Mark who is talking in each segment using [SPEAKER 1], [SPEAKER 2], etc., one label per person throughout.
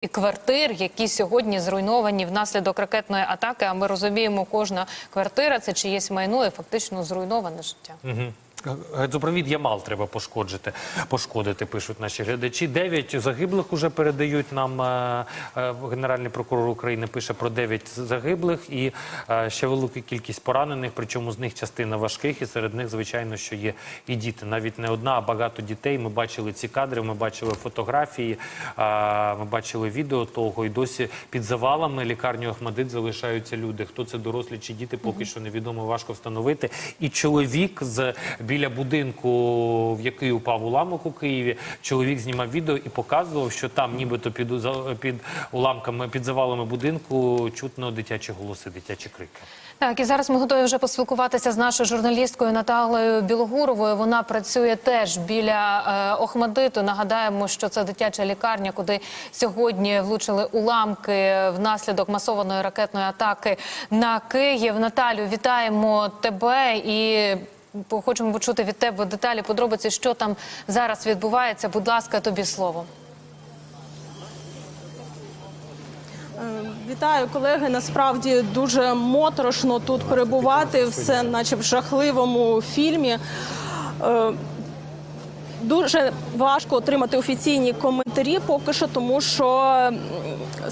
[SPEAKER 1] І квартир, які сьогодні зруйновані внаслідок ракетної атаки. А ми розуміємо, кожна квартира це чиєсь майно і фактично зруйноване життя.
[SPEAKER 2] Газопровід Ямал треба пошкоджити, пошкодити, пишуть наші глядачі. Дев'ять загиблих уже передають нам. е, е, Генеральний прокурор України пише про дев'ять загиблих і е, ще велика кількість поранених. Причому з них частина важких, і серед них, звичайно, що є і діти. Навіть не одна, а багато дітей. Ми бачили ці кадри, ми бачили фотографії, ми бачили відео того. І досі під завалами лікарні Охмадит залишаються люди. Хто це дорослі чи діти, поки що невідомо, важко встановити. І чоловік з біля будинку, в який упав уламок у Києві, чоловік знімав відео і показував, що там, нібито під, під уламками, під завалами будинку, чутно дитячі голоси, дитячі крики.
[SPEAKER 1] Так, і зараз ми готові вже поспілкуватися з нашою журналісткою Наталею Білогуровою. Вона працює теж біля е, Охмадиту. Нагадаємо, що це дитяча лікарня, куди сьогодні влучили уламки внаслідок масованої ракетної атаки на Київ. Наталю, вітаємо тебе і. Хочемо почути від тебе деталі, подробиці, що там зараз відбувається. Будь ласка, тобі слово.
[SPEAKER 3] Е, Вітаю, колеги. Насправді дуже моторошно тут перебувати, все наче в жахливому фільмі. Дуже важко отримати офіційні коментарі поки що, тому що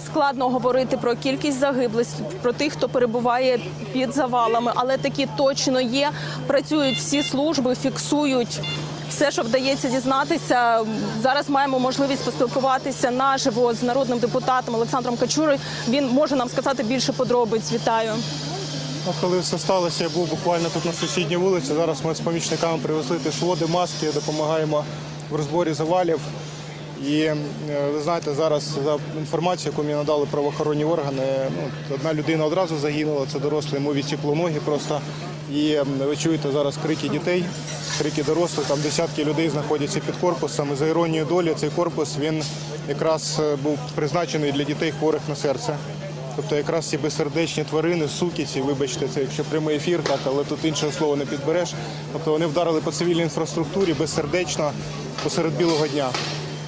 [SPEAKER 3] складно говорити про кількість загиблих, про тих, хто перебуває під завалами, але такі точно є. Працюють всі служби, фіксують все, що вдається дізнатися. Зараз маємо можливість поспілкуватися наживо з народним депутатом Олександром Качурою. Він може нам сказати більше подробиць. Вітаю.
[SPEAKER 4] Коли все сталося, я був буквально тут на сусідній вулиці. Зараз ми з помічниками привезли теж води, маски, допомагаємо в розборі завалів. І е, ви знаєте, зараз за інформацією, яку мені надали правоохоронні органи, ну, одна людина одразу загинула, це дорослий, йому відсікло ноги просто. І е, ви чуєте зараз крики дітей, крики дорослих, там десятки людей знаходяться під корпусом. І за іронією долі цей корпус він якраз е, був призначений для дітей хворих на серце. Тобто якраз ці безсердечні тварини, суки ці, вибачте, це якщо прямий ефір, так, але тут іншого слова не підбереш. Тобто вони вдарили по цивільній інфраструктурі безсердечно посеред білого дня.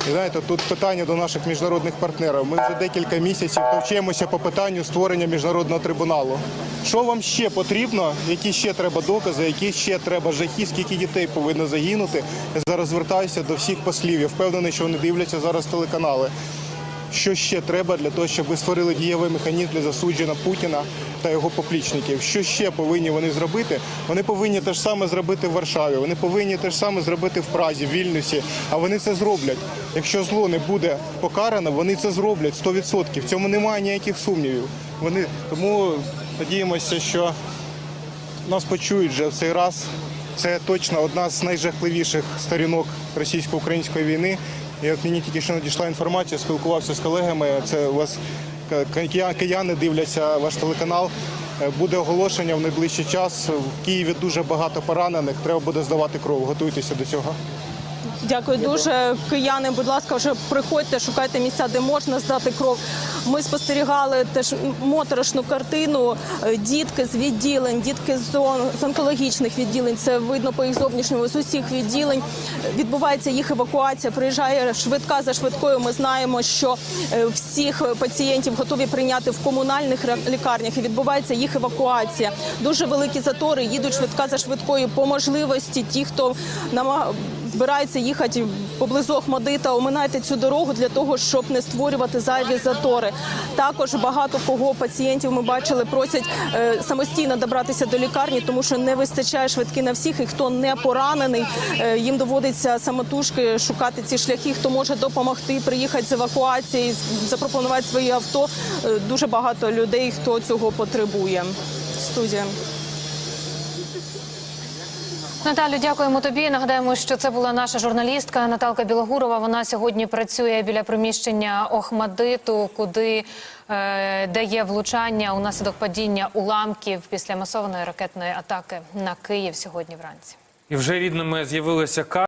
[SPEAKER 4] І знаєте, тут питання до наших міжнародних партнерів. Ми вже декілька місяців товчемося по питанню створення міжнародного трибуналу. Що вам ще потрібно? Які ще треба докази, які ще треба жахи, скільки дітей повинно загинути? Я зараз звертаюся до всіх послів. Я впевнений, що вони дивляться зараз телеканали. Що ще треба для того, щоб ви створили дієвий механізм для засудження Путіна та його поплічників? Що ще повинні вони зробити? Вони повинні те ж саме зробити в Варшаві. Вони повинні те ж саме зробити в Празі, в Вільнюсі. А вони це зроблять. Якщо зло не буде покарано, вони це зроблять 100%. В цьому немає ніяких сумнівів. Вони тому надіємося, що нас почують вже в цей раз. Це точно одна з найжахливіших сторінок російсько-української війни. І от мені тільки що надійшла інформація, спілкувався з колегами. Це у вас кияни дивляться ваш телеканал. Е, Буде оголошення в найближчий час. В Києві дуже багато поранених. Треба буде здавати кров. Готуйтеся до цього.
[SPEAKER 3] Дякую дуже. Кияни, будь ласка, вже приходьте, шукайте місця, де можна здати кров. Ми спостерігали теж моторошну картину. Е, Дітки з відділень, дітки з з онкологічних відділень. Це видно по їх зовнішньому з усіх відділень. Відбувається їх евакуація. Приїжджає швидка за швидкою. Ми знаємо, що е, всіх пацієнтів готові прийняти в комунальних лікарнях. І відбувається їх евакуація. Дуже великі затори. Їдуть швидка за швидкою. По можливості ті, хто намагає збирається їхати поблизу Охмадита, оминайте цю дорогу для того, щоб не створювати зайві затори. Також багато кого пацієнтів ми бачили, просять е, самостійно добратися до лікарні, тому що не вистачає швидки на всіх. І хто не поранений, е, їм доводиться самотужки шукати ці шляхи. Хто може допомогти, приїхати з евакуації, запропонувати свої авто. Е, Дуже багато людей, хто цього потребує. Студія.
[SPEAKER 1] Наталю, дякуємо тобі. Нагадаємо, що це була наша журналістка Наталка Білогурова. Вона сьогодні працює біля приміщення Охмадиту, куди е, дає влучання унаслідок падіння уламків після масованої ракетної атаки на Київ сьогодні вранці.
[SPEAKER 2] І вже рідними з'явилися